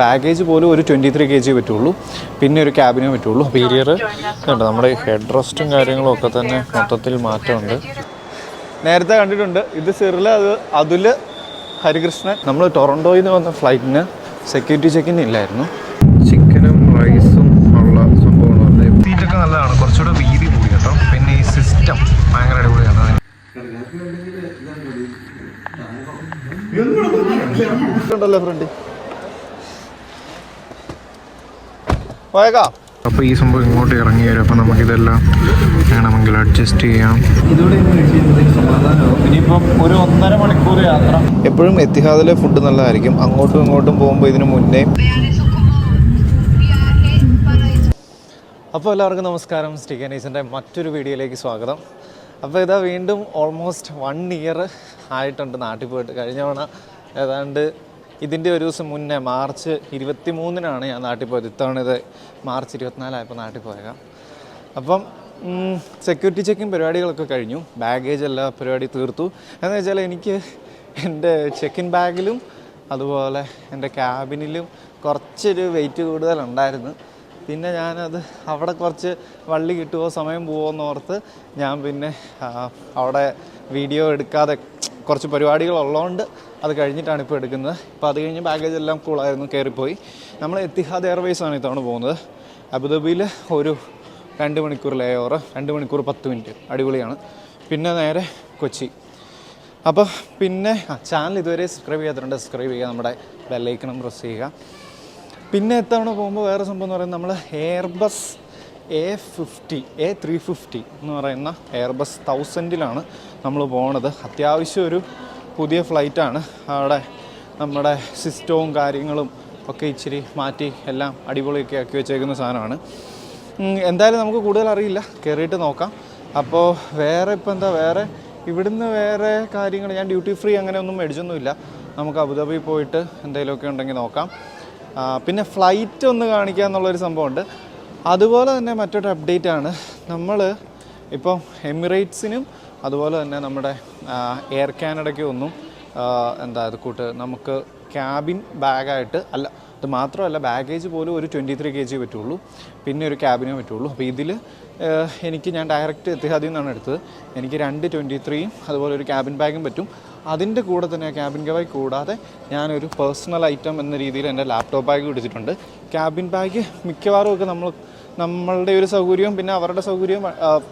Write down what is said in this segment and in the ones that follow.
Baggage പോലും ഒരു twenty three K G പറ്റുള്ളൂ. പിന്നെ ഒരു ക്യാബിനേ പറ്റുള്ളൂ. പീരിയർ ഉണ്ട് നമ്മുടെ ഹെഡ് റെസ്റ്റും കാര്യങ്ങളും ഒക്കെ തന്നെ മൊത്തത്തിൽ മാറ്റമുണ്ട്. നേരത്തെ കണ്ടിട്ടുണ്ട്. ഇത് സിറിൽ അത് അതുൽ ഹരികൃഷ്ണൻ. നമ്മൾ ടൊറന്റോയിൽ നിന്ന് വന്ന ഫ്ലൈറ്റിന് സെക്യൂരിറ്റി ചെക്കിൻ ഇല്ലായിരുന്നു. ചിക്കനും റൈസും ഉള്ള സംഭവമാണ് സീറ്റൊക്കെ നല്ലതാണ്. കുറച്ചുകൂടെ വീതി കൂടി കേട്ടോ. പിന്നെ ഈ സിസ്റ്റം ഭയങ്കര അടിപൊളിയാണ്. ഉണ്ടല്ലോ ഫ്രണ്ട് പോയേക്കാം. അപ്പോൾ ഈ സംഭവം ഇങ്ങോട്ട് ഇറങ്ങി വരും. അപ്പോൾ നമുക്കിതെല്ലാം വേണമെങ്കിൽ അഡ്ജസ്റ്റ് ചെയ്യാം. ഒരു ഒന്നര മണിക്കൂർ യാത്ര. എപ്പോഴും എത്തിഹാദിലെ ഫുഡ് നല്ലതായിരിക്കും. അങ്ങോട്ടും ഇങ്ങോട്ടും പോകുമ്പോൾ ഇതിനു മുന്നേ അപ്പോൾ എല്ലാവർക്കും നമസ്കാരം. സ്റ്റീക്കനീസിന്റെ മറ്റൊരു വീഡിയോയിലേക്ക് സ്വാഗതം. അപ്പോൾ ഇതാ വീണ്ടും ഓൾമോസ്റ്റ് വൺ ഇയർ ആയിട്ടുണ്ട് നാട്ടിൽ പോയിട്ട്. കഴിഞ്ഞ തവണ ഏതാണ്ട് ഇതിന്റെ ഒരു ദിവസം മുന്നേ മാർച്ച് ഇരുപത്തി മൂന്നിനാണ് ഞാൻ നാട്ടിൽ പോയത്. ഇത്തവണ ഇത് മാർച്ച് ഇരുപത്തിനാലായപ്പോൾ നാട്ടിൽ പോയേക്കാം. അപ്പം സെക്യൂരിറ്റി ചെക്കിങ് പരിപാടികളൊക്കെ കഴിഞ്ഞു. ബാഗേജ് എല്ലാ പരിപാടി തീർത്തു. എന്ന് വെച്ചാൽ എനിക്ക് എന്റെ ചെക്കിൻ ബാഗിലും അതുപോലെ എന്റെ ക്യാബിനിലും കുറച്ചൊരു വെയിറ്റ് കൂടുതലുണ്ടായിരുന്നു. പിന്നെ ഞാനത് അവിടെ കുറച്ച് വള്ളി കിട്ടുമോ സമയം പോകുമോ ഓർത്ത് ഞാൻ പിന്നെ അവിടെ വീഡിയോ എടുക്കാതെ കുറച്ച് പരിപാടികൾ ഉള്ളതുകൊണ്ട് അത് കഴിഞ്ഞിട്ടാണ് ഇപ്പോൾ എടുക്കുന്നത്. അപ്പോൾ അത് കഴിഞ്ഞ് ബാഗേജ് എല്ലാം കൂളായിരുന്നു കയറിപ്പോയി. നമ്മൾ എത്തിഹാദ് എയർവേസ് ആണ് ഇത്തവണ പോകുന്നത്. അബുദാബിയിൽ ഒരു രണ്ട് മണിക്കൂർ ലേ ഓവർ രണ്ട് മണിക്കൂർ പത്ത് മിനിറ്റ് അടിപൊളിയാണ്. പിന്നെ നേരെ കൊച്ചി. അപ്പോൾ പിന്നെ ചാനൽ ഇതുവരെ സബ്സ്ക്രൈബ് ചെയ്യാത്തതുണ്ട് സബ്സ്ക്രൈബ് ചെയ്യുക നമ്മുടെ ബെല്ലൈക്കണം പ്രസ് ചെയ്യുക. പിന്നെ എത്തവണ പോകുമ്പോൾ വേറെ സംഭവം എന്ന് പറയുന്നത് നമ്മൾ Airbus A fifty A three fifty എന്ന് പറയുന്ന എയർബസ് തൗസൻഡിലാണ് നമ്മൾ പോണത്. അത്യാവശ്യം ഒരു പുതിയ ഫ്ലൈറ്റാണ്. അവിടെ നമ്മുടെ സിസ്റ്റവും കാര്യങ്ങളും ഒക്കെ ഇച്ചിരി മാറ്റി എല്ലാം അടിപൊളിയൊക്കെ ആക്കി വെച്ചേക്കുന്ന സാധനമാണ്. എന്തായാലും നമുക്ക് കൂടുതൽ അറിയില്ല. കയറിയിട്ട് നോക്കാം. അപ്പോൾ വേറെ ഇപ്പോൾ എന്താ വേറെ ഇവിടുന്ന് വേറെ കാര്യങ്ങൾ ഞാൻ ഡ്യൂട്ടി ഫ്രീ അങ്ങനെ ഒന്നും മേടിച്ചൊന്നുമില്ല. നമുക്ക് അബുദാബി പോയിട്ട് എന്തെങ്കിലുമൊക്കെ ഉണ്ടെങ്കിൽ നോക്കാം. പിന്നെ ഫ്ലൈറ്റ് ഒന്ന് കാണിക്കുക എന്നുള്ളൊരു സംഭവമുണ്ട്. അതുപോലെ തന്നെ മറ്റൊരു അപ്ഡേറ്റ് ആണ്. നമ്മൾ ഇപ്പം എമിറേറ്റ്സിനും അതുപോലെ തന്നെ നമ്മുടെ എയർ കാനഡയ്ക്ക് ഒന്നും എന്താ ഇത് കൂട്ട് നമുക്ക് ക്യാബിൻ ബാഗായിട്ട് അല്ല അത് മാത്രമല്ല ബാഗേജ് പോലും ഒരു ട്വന്റി ത്രീ കെ ജി പറ്റുള്ളൂ. പിന്നെ ഒരു ക്യാബിനേ പറ്റുള്ളൂ. അപ്പോൾ ഇതിൽ എനിക്ക് ഞാൻ ഡയറക്റ്റ് എത്തിഹാദിൽ നിന്നാണ് എടുത്തത്. എനിക്ക് രണ്ട് ട്വന്റി ത്രീയും അതുപോലെ ഒരു ക്യാബിൻ ബാഗും പറ്റും. അതിന്റെ കൂടെ തന്നെ ക്യാബിൻ ബാഗ് കൂടാതെ ഞാനൊരു പേഴ്സണൽ ഐറ്റം എന്ന രീതിയിൽ എന്റെ ലാപ്ടോപ്പ് ബാഗ് പിടിച്ചിട്ടുണ്ട് ക്യാബിൻ ബാഗ് മിക്കവാറും ഒക്കെ നമ്മൾ നമ്മളുടെ ഒരു സൗകര്യവും പിന്നെ അവരുടെ സൗകര്യവും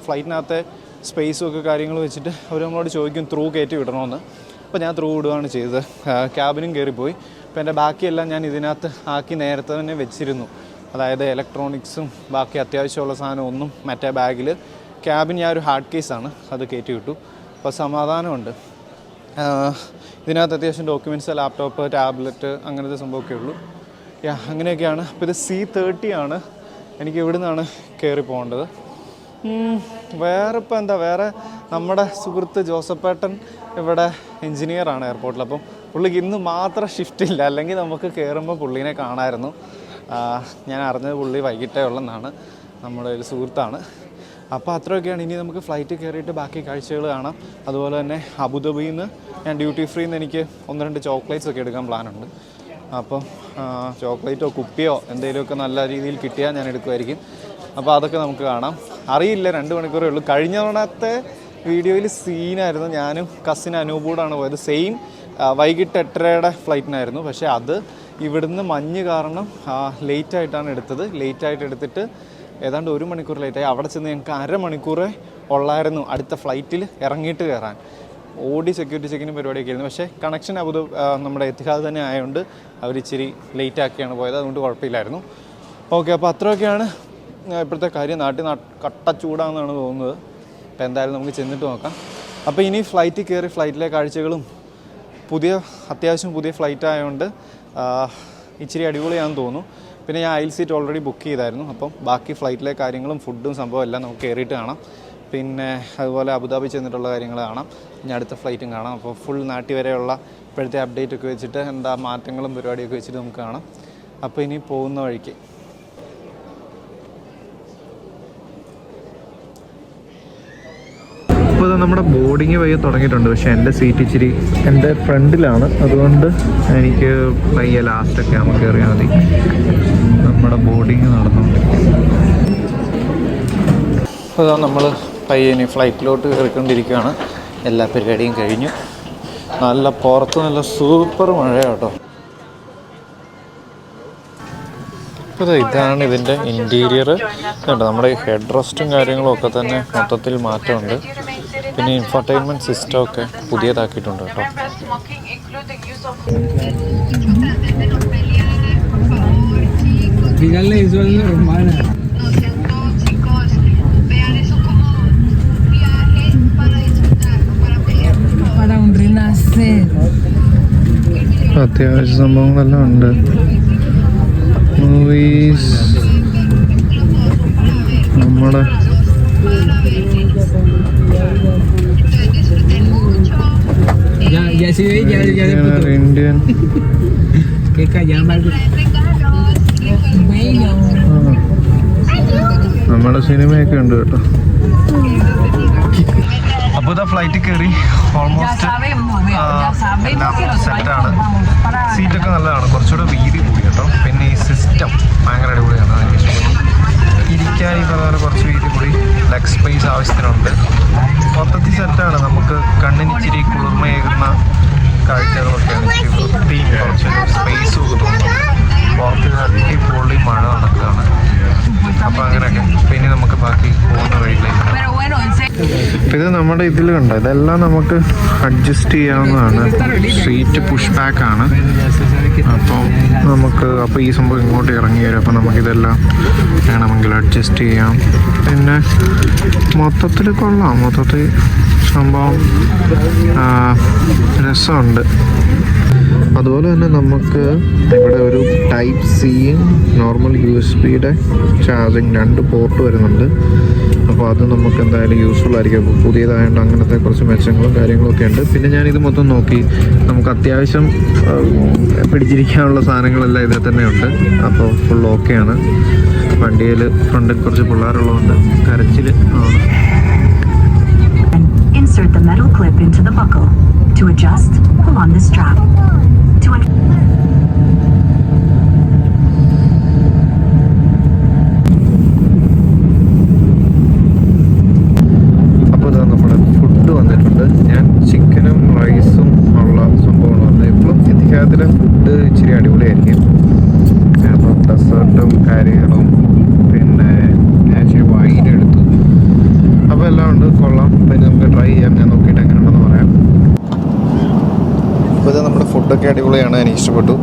ഫ്ലൈറ്റിനകത്തെ സ്പേസും ഒക്കെ കാര്യങ്ങൾ വെച്ചിട്ട് അവർ നമ്മളോട് ചോദിക്കും ത്രൂ കയറ്റി വിടണമെന്ന് അപ്പോൾ ഞാൻ ത്രൂ വിടുകയാണ് ചെയ്തത്. ക്യാബിനും കയറിപ്പോയി അപ്പോൾ എന്റെ ബാക്കിയെല്ലാം ഞാൻ ഇതിനകത്ത് ആക്കി നേരത്തെ തന്നെ വെച്ചിരുന്നു. അതായത് ഇലക്ട്രോണിക്സും ബാക്കി അത്യാവശ്യമുള്ള സാധനം ഒന്നും മറ്റേ ബാഗിൽ ക്യാബിൻ ഞാൻ ഒരു ഹാർഡ് കേസാണ് അത് കയറ്റി വിട്ടു. അപ്പോൾ സമാധാനമുണ്ട്. ഇതിനകത്ത് അത്യാവശ്യം ഡോക്യുമെന്റ്സ് ലാപ്ടോപ്പ് ടാബ്ലറ്റ് അങ്ങനത്തെ സംഭവമൊക്കെ ഉള്ളൂ. യാ അങ്ങനെയൊക്കെയാണ്. അപ്പോൾ ഇത് സി തേർട്ടി ആണ്. എനിക്ക് ഇവിടെ നിന്നാണ് കയറി പോകേണ്ടത്? വേറെ ഇപ്പോൾ എന്താ വേറെ നമ്മുടെ സുഹൃത്ത് ജോസഫേട്ടൻ ഇവിടെ എൻജിനീയറാണ് എയർപോർട്ടിൽ അപ്പം പുള്ളിക്ക് ഇന്ന് മാത്രം ഷിഫ്റ്റ് ഇല്ല. അല്ലെങ്കിൽ നമുക്ക് കയറുമ്പോൾ പുള്ളീനെ കാണാമായിരുന്നു ഞാൻ അറിഞ്ഞത് പുള്ളി വൈകിട്ടേ ഉള്ളെന്നാണ്. നമ്മുടെ ഒരു സുഹൃത്താണ്. അപ്പോൾ അത്രയൊക്കെയാണ്. ഇനി നമുക്ക് ഫ്ലൈറ്റ് കയറിയിട്ട് ബാക്കി കാഴ്ചകൾ കാണാം. അതുപോലെ തന്നെ അബുദാബിയിൽ നിന്ന് ഞാൻ ഡ്യൂട്ടി ഫ്രീ നിന്ന് എനിക്ക് ഒന്ന് രണ്ട് ചോക്ലേറ്റ്സ് ഒക്കെ എടുക്കാൻ പ്ലാനുണ്ട് അപ്പം ചോക്ലേറ്റോ കുപ്പിയോ എന്തെങ്കിലുമൊക്കെ നല്ല രീതിയിൽ കിട്ടിയാൽ ഞാൻ എടുക്കുമായിരിക്കും അപ്പോൾ അതൊക്കെ നമുക്ക് കാണാം. അറിയില്ല രണ്ട് മണിക്കൂറേ ഉള്ളൂ. കഴിഞ്ഞ തവണത്തെ വീഡിയോയിൽ സീനായിരുന്നു. ഞാനും കസിൻ അനൂപൂടാണ് പോയത്. സെയിം വൈകിട്ട് എട്ടരയുടെ ഫ്ലൈറ്റിനായിരുന്നു. പക്ഷേ അത് ഇവിടുന്ന് മഞ്ഞ് കാരണം ലേറ്റായിട്ടാണ് എടുത്തത്. ലേറ്റായിട്ട് എടുത്തിട്ട് ഏതാണ്ട് ഒരു മണിക്കൂർ ലേറ്റായി. അവിടെ ചെന്ന് ഞങ്ങൾക്ക് അരമണിക്കൂറേ ഉള്ളായിരുന്നു അടുത്ത ഫ്ലൈറ്റിൽ ഇറങ്ങിയിട്ട് കയറാൻ. ഓടി സെക്യൂരിറ്റി ചെക്കിനും പരിപാടിയൊക്കെ ആയിരുന്നു. പക്ഷേ കണക്ഷൻ അബുദ നമ്മുടെ എത്തിഹാദ് തന്നെ ആയതുകൊണ്ട് അവർ ഇച്ചിരി ലേറ്റാക്കിയാണ് പോയത്. അതുകൊണ്ട് കുഴപ്പമില്ലായിരുന്നു. ഓക്കെ അപ്പോൾ അത്രയൊക്കെയാണ് ഇപ്പോഴത്തെ കാര്യം നാട്ടിൽ കട്ട ചൂടാണെന്നാണ് തോന്നുന്നത്. അപ്പോൾ എന്തായാലും നമുക്ക് ചെന്നിട്ട് നോക്കാം. അപ്പോൾ ഇനി ഫ്ലൈറ്റിൽ കയറി ഫ്ലൈറ്റിലെ കാഴ്ചകളും പുതിയ അത്യാവശ്യം പുതിയ ഫ്ലൈറ്റ് ആയതുകൊണ്ട് ഇച്ചിരി അടിപൊളിയാണെന്ന് തോന്നുന്നു. പിന്നെ ഞാൻ അയൽ സീറ്റ് ഓൾറെഡി ബുക്ക് ചെയ്തായിരുന്നു. അപ്പം ബാക്കി ഫ്ലൈറ്റിലെ കാര്യങ്ങളും ഫുഡും സംഭവം എല്ലാം നമുക്ക് കയറിയിട്ട് കാണാം. പിന്നെ അതുപോലെ അബുദാബി ചെന്നിട്ടുള്ള കാര്യങ്ങൾ കാണാം. ഇനി അടുത്ത ഫ്ലൈറ്റും കാണാം. അപ്പോൾ ഫുൾ നാട്ടി വരെയുള്ള ഇപ്പോഴത്തെ അപ്ഡേറ്റ് ഒക്കെ വെച്ചിട്ട് എന്താ മാറ്റങ്ങളും പരിപാടിയൊക്കെ വെച്ചിട്ട് നമുക്ക് കാണാം. അപ്പോൾ ഇനി പോകുന്ന വഴിക്ക്. അപ്പോൾ നമ്മുടെ ബോർഡിങ് വയ്യ തുടങ്ങിയിട്ടുണ്ട്. പക്ഷേ എന്റെ സീറ്റ് ഇച്ചിരി എന്റെ ഫ്രണ്ടിലാണ്. അതുകൊണ്ട് എനിക്ക് പയ്യെ ലാസ്റ്റൊക്കെ നമുക്ക് അറിയാൻ മതി. നമ്മുടെ ബോർഡിങ് നടന്നുണ്ട് അപ്പോൾ നമ്മൾ പയ്യന് ഫ്ലൈറ്റിലോട്ട് കയറിക്കൊണ്ടിരിക്കുകയാണ്. എല്ലാ പരിപാടിയും കഴിഞ്ഞു. നല്ല പുറത്ത് നല്ല സൂപ്പർ മഴയാട്ടോ. അപ്പോൾ ഇതാണ് ഇതിന്റെ ഇന്റീരിയർ നമ്മുടെ ഹെഡ് റെസ്റ്റും കാര്യങ്ങളും ഒക്കെ തന്നെ മൊത്തത്തിൽ മാറ്റമുണ്ട്. പിന്നെ ഇൻഫർടൈൻമെന്റ് സിസ്റ്റം ഒക്കെ പുതിയതാക്കിയിട്ടുണ്ട് കേട്ടോ. അത്യാവശ്യ സംഭവങ്ങളെല്ലാം ഉണ്ട് മൂവീസ് നമ്മുടെ. Ya, ya se ve, ya, ya le puto. callamos. Regalos. Bueno. നമ്മുടെ സിനിമയൊക്കെ ഉണ്ട് കേട്ടോ അപ്പോൾ ഇതാ ഫ്ലൈറ്റിൽ കയറി ഓൾമോസ്റ്റ് los സെറ്റാണ്. സീറ്റൊക്കെ നല്ലതാണ് കുറച്ചുകൂടെ വീതി കൂടി കേട്ടോ പിന്നെ ഈ സിസ്റ്റം ആവശ്യത്തിനുണ്ട്. മൊത്തത്തിൽ സെറ്റാണ്. നമുക്ക് കണ്ണിന് ഇച്ചിരി കുളിർമയേകുന്ന കാഴ്ചകളൊക്കെയാണ് ഇച്ചിരി വൃത്തിയും കുറച്ചൊരു സ്പേസും ഒക്കെ തോന്നുന്നു. പുറത്ത് അടിപൊളി മഴ നടക്കുകയാണ് അങ്ങനെയൊക്കെ. പിന്നെ നമുക്ക് ബാക്കി പോകുന്ന. ഇത് നമ്മുടെ ഇതിൽ കണ്ടോ? ഇതെല്ലാം നമുക്ക് അഡ്ജസ്റ്റ് ചെയ്യാവുന്നതാണ്. സീറ്റ് പുഷ് ബാക്ക് ആണ്. അപ്പോൾ നമുക്ക് അപ്പോൾ ഈ സംഭവം ഇങ്ങോട്ട് ഇറങ്ങി വരും. അപ്പോൾ നമുക്കിതെല്ലാം വേണമെങ്കിൽ അഡ്ജസ്റ്റ് ചെയ്യാം. പിന്നെ മൊത്തത്തിൽ കൊള്ളാം. മൊത്തത്തിൽ സംഭവം ആ, രസമുണ്ട്. അതുപോലെ തന്നെ നമുക്ക് ഇവിടെ ഒരു ടൈപ്പ് സിയും നോർമൽ യു എസ് ബിയുടെ ചാർജിങ് രണ്ട് പോർട്ട് വരുന്നുണ്ട്. അപ്പോൾ അത് നമുക്ക് എന്തായാലും യൂസ്ഫുൾ ആയിരിക്കും. അപ്പോൾ പുതിയതായതുകൊണ്ട് അങ്ങനത്തെ കുറച്ച് മെച്ചങ്ങളും കാര്യങ്ങളൊക്കെ ഉണ്ട്. പിന്നെ ഞാനിത് മൊത്തം നോക്കി. നമുക്ക് അത്യാവശ്യം പിടിച്ചിരിക്കാനുള്ള സാധനങ്ങളെല്ലാം ഇതിൽ തന്നെ ഉണ്ട്. അപ്പോൾ ഫുൾ ഓക്കെയാണ് വണ്ടിയിൽ ഫ്രണ്ടിൽ കുറച്ച് പിള്ളേരുള്ളതുകൊണ്ട് കരച്ചിൽ ആണ്. Insert the metal clip into the buckle. To adjust, pull on strap. എല്ലാം ഉണ്ട്. കൊള്ളാം. പിന്നെ നമുക്ക് ട്രൈ ചെയ്യാം. ഞാൻ നോക്കിയിട്ട് അപ്പോൾ നമ്മുടെ ഫുഡൊക്കെ അടിപൊളിയാണ് എനിക്ക് ഇഷ്ടപ്പെട്ടു.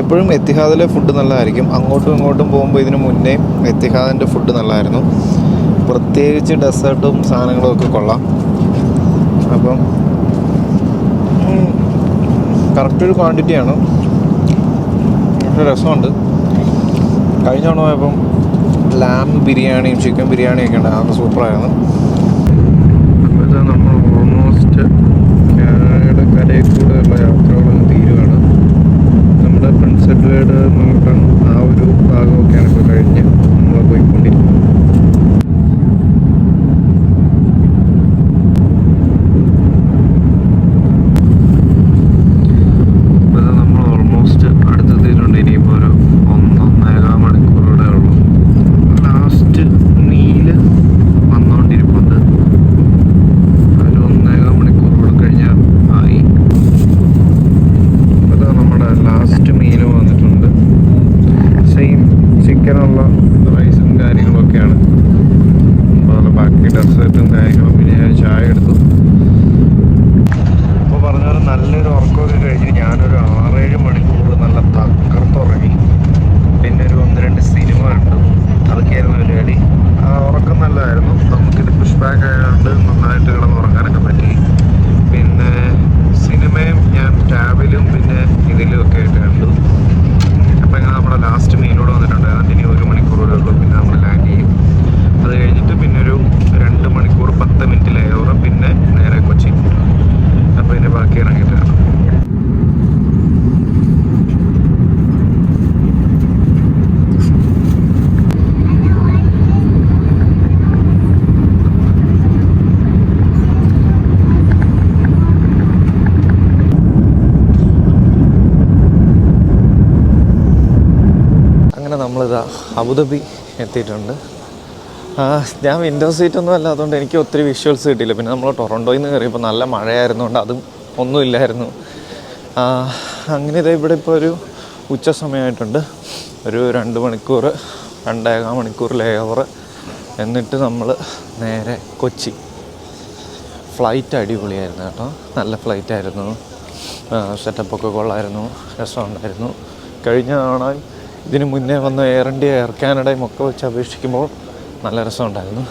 എപ്പോഴും എത്തിഹാദിലെ ഫുഡ് നല്ലതായിരിക്കും. അങ്ങോട്ടും ഇങ്ങോട്ടും പോകുമ്പോൾ ഇതിന് മുന്നേ എത്തിഹാദിന്റെ ഫുഡ് നല്ലതായിരുന്നു. പ്രത്യേകിച്ച് ഡെസേർട്ടും സാധനങ്ങളും ഒക്കെ കൊള്ളാം. അപ്പം കറക്റ്റ് ഒരു ക്വാണ്ടിറ്റിയാണ് പക്ഷേ രസമുണ്ട്. കഴിഞ്ഞ തവണ പോയപ്പം ലാം ബിരിയാണിയും ചിക്കൻ ബിരിയാണിയും ഒക്കെ ഉണ്ട് അതൊക്കെ സൂപ്പറായിരുന്നു. അപ്പോൾ നമ്മൾ ഓൾമോസ്റ്റ് കരയിൽ കൂടെയുള്ള തീരുകയാണ് നമ്മുടെ പ്രിൻസ് എഡ്വേർഡ് മൗണ്ടൺ ആ ഒരു ഭാഗമൊക്കെയാണ് ഇപ്പോൾ കഴിഞ്ഞ് നമ്മൾ പോയിക്കൊണ്ടിരിക്കുന്നത് അപ്പോൾ ഇത് നമ്മൾ ഓൾമോസ്റ്റ് അടുത്തെത്തിയിട്ടുണ്ട് ഇനിയിപ്പോൾ ഒരു ഒന്നൊന്നേകാൽ മണിക്കൂറൂടെ ഉള്ളൂ ലാസ്റ്റ് മീൽ വന്നുകൊണ്ടിരിപ്പുണ്ട് ഒരു ഒന്നേകാൽ മണിക്കൂർ കൂടെ കഴിഞ്ഞാൽ ആയി അത് നമ്മുടെ ലാസ്റ്റ് മീൽ വന്നിട്ടുണ്ട് സെയിം ചിക്കനുള്ള റൈസും കാര്യങ്ങളൊക്കെയാണ് അതുപോലെ ബാക്കി ഡെസേർട്ടും കാര്യങ്ങളും പിന്നെ ഞാൻ ചായ എടുത്തു അപ്പോൾ പറഞ്ഞ പോലെ നല്ലൊരു ഉറക്കമൊക്കെ കഴിഞ്ഞ് ഞാനൊരു ആറേഴ് മണിക്കൂർ നല്ല തകർത്തുറങ്ങി പിന്നെ ഒരു ഒന്ന് രണ്ട് സിനിമ കണ്ടു അതൊക്കെയായിരുന്നു പരിപാടി ആ ഉറക്കം നല്ലതായിരുന്നു നമുക്കിത് പുഷ് ബാക്ക് ആയതുകൊണ്ട് നന്നായിട്ട് കിടന്ന് ഉറങ്ങാനൊക്കെ പറ്റി പിന്നെ സിനിമയും ഞാൻ ടാബിലും പിന്നെ ഇതിലും ഒക്കെ ആയിട്ട് കണ്ടു അപ്പോൾ ഇങ്ങനെ നമ്മുടെ ലാസ്റ്റ് മീലോട് വന്നിട്ടുണ്ട് അതുകൊണ്ട് ഇനി ഒരു മണിക്കൂർ കൂടെ ഉള്ളൂ പിന്നെ നമ്മൾ ലാൻഡ് ചെയ്യും അത് കഴിഞ്ഞിട്ട് പിന്നെ ഒരു രണ്ട് മണിക്കൂർ പത്ത് മിനിറ്റ് ലേവർ പിന്നെ നേരെ കൊച്ചി അപ്പോൾ ഇതിന്റെ ബാക്കി ഇറങ്ങിയിട്ട് കാണാം അങ്ങനെ നമ്മളിതാ അബുദാബി എത്തിയിട്ടുണ്ട്. ഞാൻ വിൻഡോ സീറ്റ് ഒന്നും അല്ലാത്തതുകൊണ്ട് എനിക്ക് ഒത്തിരി വിഷ്വൽസ് കിട്ടിയില്ല. പിന്നെ നമ്മൾ ടൊറന്റോയിൽ നിന്ന് കയറിയപ്പോൾ നല്ല മഴയായിരുന്നുകൊണ്ട് അതും ഒന്നുമില്ലായിരുന്നു അങ്ങനെ ഇതേ ഇവിടെ ഇപ്പോൾ ഒരു ഉച്ച സമയമായിട്ടുണ്ട്. ഒരു രണ്ട് മണിക്കൂർ രണ്ടേകാൽ മണിക്കൂർ ലേ ഓവർ എന്നിട്ട് നമ്മൾ നേരെ കൊച്ചി. ഫ്ലൈറ്റ് അടിപൊളിയായിരുന്നു കേട്ടോ. നല്ല ഫ്ലൈറ്റ് ആയിരുന്നു. സെറ്റപ്പൊക്കെ കൊള്ളായിരുന്നു. രസമുണ്ടായിരുന്നു. കഴിഞ്ഞ തവണ ഇതിന് മുന്നേ വന്ന എയർ ഇന്ത്യ എയർ കാനഡയും ഒക്കെ വെച്ച് അപേക്ഷിക്കുമ്പോൾ നല്ല രസമുണ്ടായിരുന്നു.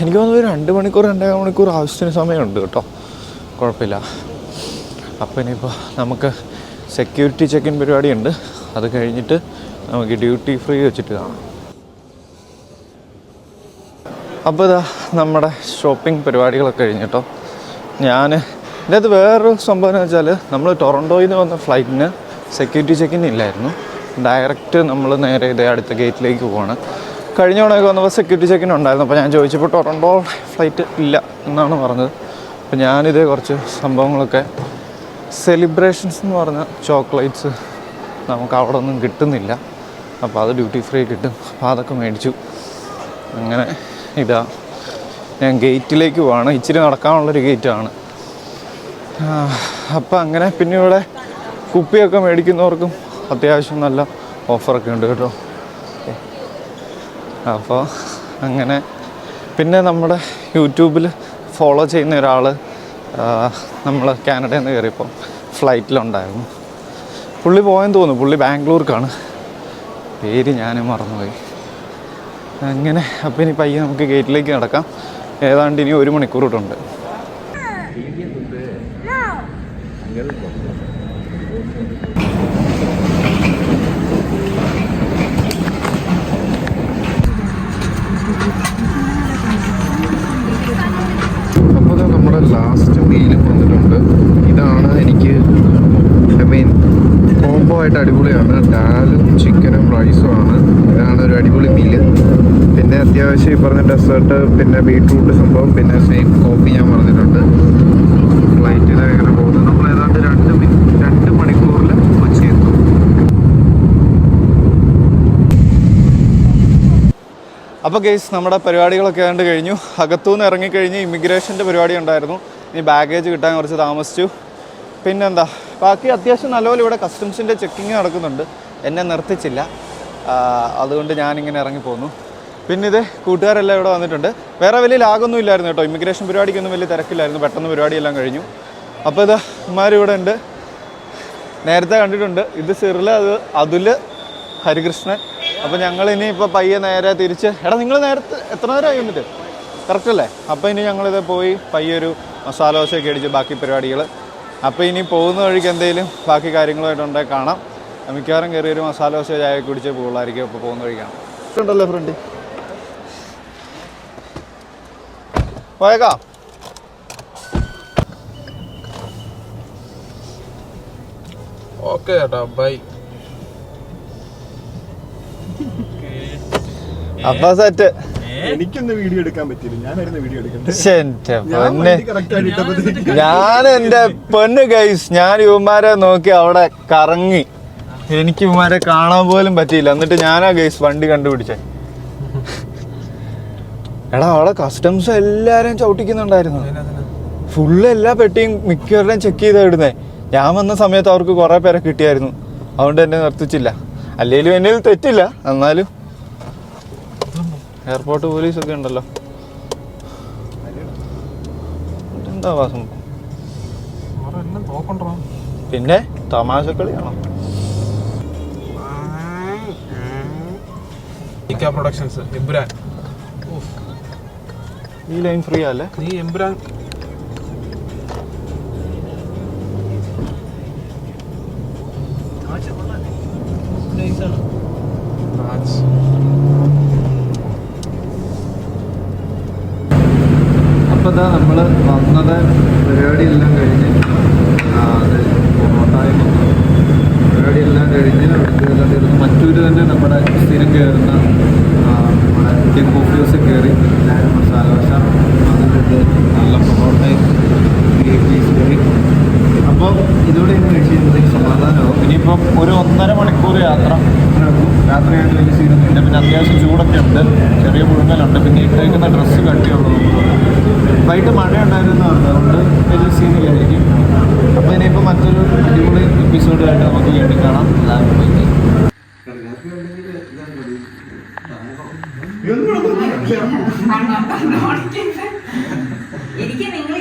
എനിക്ക് തോന്നുന്നു ഒരു രണ്ട് മണിക്കൂർ രണ്ടര മണിക്കൂർ ആവശ്യത്തിന് സമയമുണ്ട് കേട്ടോ. കുഴപ്പമില്ല. അപ്പോൾ ഇനിയിപ്പോൾ നമുക്ക് സെക്യൂരിറ്റി ചെക്കിൻ പരിപാടിയുണ്ട്. അത് കഴിഞ്ഞിട്ട് നമുക്ക് ഡ്യൂട്ടി ഫ്രീ വെച്ചിട്ട് കാണാം. അപ്പോൾ ഇതാ നമ്മുടെ ഷോപ്പിംഗ് പരിപാടികളൊക്കെ കഴിഞ്ഞിട്ടോ ഞാൻ ഇതിനകത്ത് വേറൊരു സംഭവം എന്ന് വെച്ചാൽ നമ്മൾ ടൊറന്റോയിൽ നിന്ന് വന്ന ഫ്ലൈറ്റിന് സെക്യൂരിറ്റി ചെക്കിൻ ഇല്ലായിരുന്നു. ഡയറക്റ്റ് നമ്മൾ നേരെ ഇതേ അടുത്ത ഗേറ്റിലേക്ക് പോവാണ്. കഴിഞ്ഞ തവണയൊക്കെ വന്നപ്പോൾ സെക്യൂരിറ്റി ചെക്കിൻ ഉണ്ടായിരുന്നു. അപ്പോൾ ഞാൻ ചോദിച്ചപ്പോൾ ടൊറണ്ടോ ഫ്ലൈറ്റ് ഇല്ല എന്നാണ് പറഞ്ഞത്. അപ്പോൾ ഞാനിതേ കുറച്ച് സംഭവങ്ങളൊക്കെ സെലിബ്രേഷൻസ് എന്ന് പറഞ്ഞ ചോക്ലേറ്റ്സ് നമുക്ക് അവിടെ ഒന്നും കിട്ടുന്നില്ല. അപ്പോൾ അത് ഡ്യൂട്ടി ഫ്രീ കിട്ടും. അപ്പോൾ അതൊക്കെ മേടിച്ചു. അങ്ങനെ ഇതാ ഞാൻ ഗേറ്റിലേക്ക് പോവാണ്. ഇച്ചിരി നടക്കാനുള്ളൊരു ഗേറ്റാണ് അപ്പം അങ്ങനെ പിന്നെ ഇവിടെ കുപ്പിയൊക്കെ മേടിക്കുന്നവർക്കും അത്യാവശ്യം നല്ല ഓഫറൊക്കെ ഉണ്ട് കേട്ടോ. അപ്പോൾ അങ്ങനെ പിന്നെ നമ്മുടെ യൂട്യൂബിൽ ഫോളോ ചെയ്യുന്ന ഒരാൾ നമ്മൾ കാനഡയിൽ നിന്ന് കയറിയപ്പോൾ ഫ്ലൈറ്റിലുണ്ടായിരുന്നു. പുള്ളി പോയെന്ന് തോന്നുന്നു പുള്ളി ബാംഗ്ലൂർക്കാണ്. പേര് ഞാൻ മറന്നുപോയി. അങ്ങനെ അപ്പോൾ ഇനി പയ്യെ നമുക്ക് ഗേറ്റിലേക്ക് നടക്കാം. ഏതാണ്ട് ഇനി ഒരു മണിക്കൂർ കൂട്ടുണ്ട് അപ്പോൾ നമ്മുടെ ലാസ്റ്റ് മീലും വന്നിട്ടുണ്ട്. ഇതാണ് എനിക്ക് ഐ മീൻ കോംബോ ആയിട്ട് അടിപൊളിയാണ്. ഡാലും ചിക്കനും റൈസും ആണ്. ഇതാണ് ഒരു അടിപൊളി മീൽ പിന്നെ അത്യാവശ്യം പറഞ്ഞ ഡെസേർട്ട് പിന്നെ ബീട്രൂട്ട് സംഭവം പിന്നെ സെയിം കോഫി ഞാൻ പറഞ്ഞിട്ടുണ്ട്. ഫ്ലൈറ്റിൽ അങ്ങനെ പോകുന്നത് നമ്മൾ ഏതാണ്ട് രണ്ട് മി- രണ്ട് മണിക്കൂറിൽ കൊച്ചി എത്തും അപ്പോൾ ഗെയ്സ് നമ്മുടെ പരിപാടികളൊക്കെ കണ്ട് കഴിഞ്ഞു. അകത്തുനിന്ന് ഇറങ്ങിക്കഴിഞ്ഞ് ഇമിഗ്രേഷന്റെ പരിപാടി ഉണ്ടായിരുന്നു. ഇനി ബാഗേജ് കിട്ടാൻ കുറച്ച് താമസിച്ചു. പിന്നെന്താ ബാക്കി അത്യാവശ്യം നല്ലപോലെ ഇവിടെ കസ്റ്റംസിന്റെ ചെക്കിങ് നടക്കുന്നുണ്ട്. എന്നെ നിർത്തിച്ചില്ല. അതുകൊണ്ട് ഞാനിങ്ങനെ ഇറങ്ങിപ്പോന്നു. പിന്നെ ഇത് കൂട്ടുകാരെല്ലാം ഇവിടെ വന്നിട്ടുണ്ട്. വേറെ വലിയ ലാഗൊന്നും ഇല്ലായിരുന്നു കേട്ടോ. ഇമിഗ്രേഷൻ പരിപാടിക്കൊന്നും വലിയ തിരക്കില്ലായിരുന്നു. പെട്ടെന്ന് പരിപാടിയെല്ലാം കഴിഞ്ഞു. അപ്പോൾ ഇത് ഇവിടെ ഉണ്ട് നേരത്തെ കണ്ടിട്ടുണ്ട്. ഇത് സിറിൽ അത് അതുൽ ഹരികൃഷ്ണൻ. അപ്പോൾ ഞങ്ങൾ ഇനി ഇപ്പോൾ പയ്യെ നേരെ തിരിച്ച് എടാ നിങ്ങൾ നേരത്തെ എത്ര നേരമായി വന്നിട്ട്? കറക്റ്റ് അല്ലേ? അപ്പോൾ ഇനി ഞങ്ങളിത് പോയി പയ്യെ ഒരു മസാല ദോശയൊക്കെ അടിച്ച് ബാക്കി പരിപാടികൾ അപ്പോൾ ഇനി പോകുന്ന വഴിക്ക് എന്തെങ്കിലും ബാക്കി കാര്യങ്ങളുമായിട്ടുണ്ടെങ്കിൽ കാണാം. മിക്കവാറും കയറി ഒരു മസാല ദോശ ചായ കുടിച്ച് പോകുള്ളായിരിക്കും അപ്പോൾ പോകുന്ന വഴി കാണാം. ഉണ്ടല്ലോ ഫ്രണ്ട് പോയേക്കാം. ഓക്കെ ചേട്ടാ ബൈ അപ്പൊ സെറ്റ്. എനിക്കൊന്ന് വീഡിയോ എടുക്കാൻ പറ്റില്ല ഞാനായിരുന്നു വീഡിയോ എടുക്കണ്ടേ ഞാൻ എന്റെ പെണ്ണ് ഗൈസ് ഞാൻ യുവമാരെ നോക്കി അവിടെ കറങ്ങി. എനിക്ക് ഇവന്മാരെ കാണാൻ പോലും പറ്റിയില്ല. എന്നിട്ട് ഞാനാ ഗൈസ് വണ്ടി കണ്ടുപിടിച്ചേ. എടാ അവിടെ കസ്റ്റംസ് എല്ലാരെയും ചവിട്ടിക്കുന്നുണ്ടായിരുന്നു. ഫുള്ള് എല്ലാ പെട്ടിയും മിക്കവരുടെയും ചെക്ക് ചെയ്ത് ഇടുന്നേ. ഞാൻ വന്ന സമയത്ത് അവർക്ക് കുറെ പേരെ കിട്ടിയായിരുന്നു. അതുകൊണ്ട് എന്നെ നിർത്തിച്ചില്ല. അല്ലെങ്കിലും എന്നിൽ തെറ്റില്ല. എന്നാലും. എയർപോർട്ട് പോലീസ് ഒക്കെ ഉണ്ടല്ലോ. എന്താ വാസം? പിന്നെ തമാശ കളിയാണോ? പ്രൊഡക്ഷൻസ് എംബുരാൻ ഈ ലൈൻ ഫ്രീ അല്ലേ നീ എമ്പുരാൻ. അപ്പോൾ ഇതാ നമ്മൾ വന്നത് പരിപാടി എല്ലാം കഴിഞ്ഞ് ആ, അത് പൊറോട്ടായും വന്നു. പരിപാടി എല്ലാം കഴിഞ്ഞ് അവിടുത്തെ തീർന്നു മറ്റൊരു തന്നെ നമ്മുടെ സ്ഥിരം കയറുന്ന നമ്മുടെ ഇന്ത്യൻ കോഫി ഹൗസിൽ കയറി. എല്ലാവരും മസാല ദോശ അതിന്റെ നല്ല പൊറോട്ടയും ഗ്രീൻ പീസ് കറി അപ്പോൾ ഇതോടെ ഇന്ന് കഴിച്ച് കഴിയുമ്പോഴത്തേക്ക് സമാധാനമാവും ഇനിയിപ്പം ഒരു ഒന്നര മണിക്കൂർ യാത്ര രാത്രിയായിട്ട് വലിയ സീനൊന്നുമില്ല പിന്നെ അത്യാവശ്യം ചൂടൊക്കെ ഉണ്ട് ചെറിയ മുഴുങ്ങലുണ്ട് പിന്നെ ഇട്ടേക്കുന്ന ഡ്രസ്സ് കട്ടിയുള്ളത് വൈകിട്ട് മഴ ഉണ്ടായിരുന്നു അതുകൊണ്ട് വലിയ സീനിലായിരിക്കും അപ്പോൾ ഇനിയിപ്പോൾ മറ്റൊരു അടിപൊളി എപ്പിസോഡായിട്ട് നമുക്ക് വീണ്ടും കാണാം എനിക്ക് നിങ്ങൾ